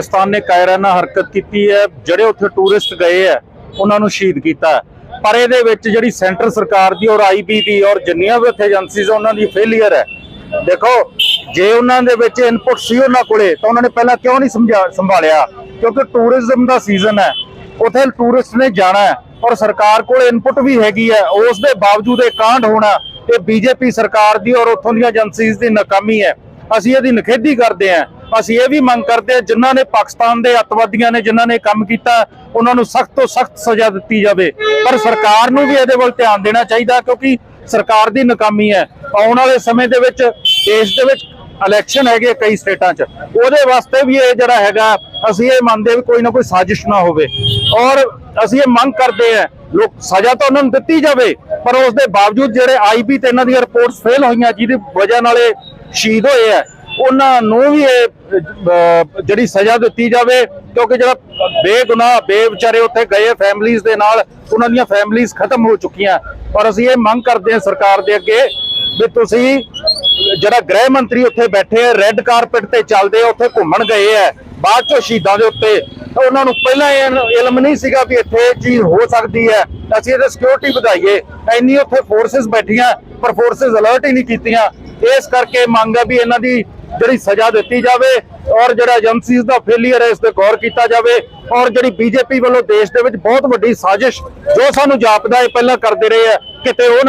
ਪਾਕਿਸਤਾਨ ਨੇ ਕਾਇਰਾਨਾ ਹਰਕਤ ਕੀਤੀ ਹੈ, ਜਿਹੜੇ ਉੱਥੇ ਟੂਰਿਸਟ ਗਏ ਹੈ, ਉਹਨਾਂ ਨੂੰ ਸ਼ਹੀਦ ਕੀਤਾ ਪਰ ਇਹਦੇ ਵਿੱਚ ਜਿਹੜੀ ਸੈਂਟਰ ਸਰਕਾਰ ਦੀ ਔਰ ਆਈਬੀ ਦੀ ਔਰ ਜਿੰਨੀਆਂ ਵੀ ਉੱਥੇ ਏਜੰਸੀਜ਼ ਉਹਨਾਂ ਦੀ ਫੇਲਿਅਰ ਹੈ। ਦੇਖੋ, ਜੇ ਉਹਨਾਂ ਦੇ ਵਿੱਚ ਇਨਪੁਟ ਸੀ ਉਹਨਾਂ ਕੋਲੇ, ਤਾਂ ਉਹਨਾਂ ਨੇ ਪਹਿਲਾਂ ਕਿਉਂ ਨਹੀਂ ਸਮਝਾ, ਸੰਭਾਲਿਆ? ਕਿਉਂਕਿ ਟੂਰਿਜ਼ਮ ਦਾ ਸੀਜ਼ਨ ਹੈ। ਉੱਥੇ ਟੂਰਿਸਟ ਨੇ ਜਾਣਾ ਹੈ ਔਰ ਸਰਕਾਰ ਕੋਲ ਇਨਪੁਟ ਵੀ ਹੈਗੀ ਹੈ। ਉਸ ਦੇ ਬਾਵਜੂਦ ਇਹ ਕਾਂਡ ਹੋਣਾ, ਇਹ ਬੀਜੇਪੀ ਸਰਕਾਰ ਦੀ ਔਰ ਉੱਥੋਂ ਦੀਆਂ ਏਜੰਸੀਜ਼ ਦੀ ਨਾਕਾਮੀ ਹੈ। ਅਸੀਂ ਇਹਦੀ ਨਿਖੇਧੀ ਕਰਦੇ ਹਾਂ। ਅਸੀਂ ਇਹ ਵੀ ਮੰਗ ਕਰਦੇ ਹਾਂ, ਜਿਨ੍ਹਾਂ ਨੇ ਪਾਕਿਸਤਾਨ ਦੇ ਅੱਤਵਾਦੀਆਂ ਨੇ ਜਿਨ੍ਹਾਂ ਨੇ ਕੰਮ ਕੀਤਾ, ਉਹਨਾਂ ਨੂੰ ਸਖਤ ਤੋਂ ਸਖਤ ਸਜ਼ਾ ਦਿੱਤੀ ਜਾਵੇ। ਪਰ ਸਰਕਾਰ ਨੂੰ ਵੀ ਇਹਦੇ ਵੱਲ ਧਿਆਨ ਦੇਣਾ ਚਾਹੀਦਾ, ਕਿਉਂਕਿ ਸਰਕਾਰ ਦੀ ਨਾਕਾਮੀ ਹੈ। ਆਉਣ ਵਾਲੇ ਸਮੇਂ ਦੇ ਵਿੱਚ, ਦੇਸ਼ ਦੇ ਵਿੱਚ ਇਲੈਕਸ਼ਨ ਹੈਗੇ ਕਈ ਸਟੇਟਾਂ 'ਚ। ਉਹਦੇ ਵਾਸਤੇ ਵੀ ਇਹ ਜਿਹੜਾ ਹੈਗਾ, ਅਸੀਂ ਇਹ ਮੰਨਦੇ ਵੀ ਕੋਈ ਨਾ ਕੋਈ ਸਾਜ਼ਿਸ਼ ਨਾ ਹੋਵੇ। ਔਰ ਅਸੀਂ ਇਹ ਮੰਗ ਕਰਦੇ ਹਾਂ, ਲੋਕ ਸਜ਼ਾ ਤਾਂ ਉਹਨਾਂ ਨੂੰ ਦਿੱਤੀ ਜਾਵੇ, ਪਰ ਉਸ ਦੇ ਬਾਵਜੂਦ ਜਿਹੜੇ ਆਈਬੀ ਤੇ ਇਹਨਾਂ ਦੀਆਂ ਰਿਪੋਰਟਸ ਫੇਲ ਹੋਈਆਂ, ਜਿਹਦੀ ਵਜ੍ਹਾ ਨਾਲ ਇਹ ਸ਼ਹੀਦ ਹੋਏ ਆ ਉਹਨਾਂ ਨੂੰ ਵੀ ਇਹ ਜਿਹੜੀ ਸਜ਼ਾ ਦਿੱਤੀ ਜਾਵੇ, ਕਿਉਂਕਿ ਜਿਹੜਾ ਬੇਗੁਨਾਹ, ਬੇਵਿਚਾਰੇ ਉੱਥੇ ਗਏ ਫੈਮਲੀਆਂ ਦੇ ਨਾਲ, ਉਹਨਾਂ ਦੀਆਂ ਫੈਮਲੀਆਂ ਖਤਮ ਹੋ ਚੁੱਕੀਆਂ। ਔਰ ਅਸੀਂ ਇਹ ਮੰਗ ਕਰਦੇ ਹਾਂ ਸਰਕਾਰ ਦੇ ਅੱਗੇ ਵੀ ਤੁਸੀਂ ਜਿਹੜਾ ਗ੍ਰਹਿ ਮੰਤਰੀ ਉੱਥੇ ਬੈਠੇ ਆ ਰੈੱਡ ਕਾਰਪਟ ਤੇ ਚੱਲਦੇ ਆ, ਉੱਥੇ ਘੁੰਮਣ ਗਏ ਆ, ਬਾਅਦ ਚੋਂ ਸ਼ਹੀਦਾਂ ਦੇ ਉੱਤੇ ਉਹਨਾਂ ਨੂੰ ਪਹਿਲਾਂ ਇਹ ਇਲਮ ਨਹੀਂ ਸੀਗਾ ਵੀ ਇੱਥੇ ਇਹ ਚੀਜ਼ ਹੋ ਸਕਦੀ ਹੈ। ਅਸੀਂ ਇਹਦੇ ਸਿਕਿਉਰਿਟੀ ਵਧਾਈਏ। ਇੰਨੀ ਉੱਥੇ ਫੋਰਸਸ ਬੈਠੀਆਂ, ਪਰ ਫੋਰਸਸ ਅਲਰਟ ਹੀ ਨਹੀਂ ਕੀਤੀਆਂ। ਇਸ ਕਰਕੇ ਮੰਗ ਹੈ ਵੀ ਇਹਨਾਂ ਦੀ ਜਿਹੜੀ ਸਜ਼ਾ ਦਿੱਤੀ ਜਾਵੇ ਔਰ ਜਿਹੜਾ ਏਜੰਸੀਜ਼ ਦਾ ਫੇਲਿਅਰ ਹੈ, ਇਸ ਤੇ ਗੌਰ ਕੀਤਾ ਜਾਵੇ ਔਰ ਜਿਹੜੀ ਬੀਜੇਪੀ ਵੱਲੋਂ ਦੇਸ਼ ਦੇ ਵਿੱਚ ਬਹੁਤ ਵੱਡੀ ਸਾਜ਼ਿਸ਼ ਜੋ ਸਾਨੂੰ ਜਾਪਦਾ ਹੈ ਪਹਿਲਾਂ ਕਰਦੇ ਰਹੇ ਆ ਕਿਤੇ ਉਹ ਨਾ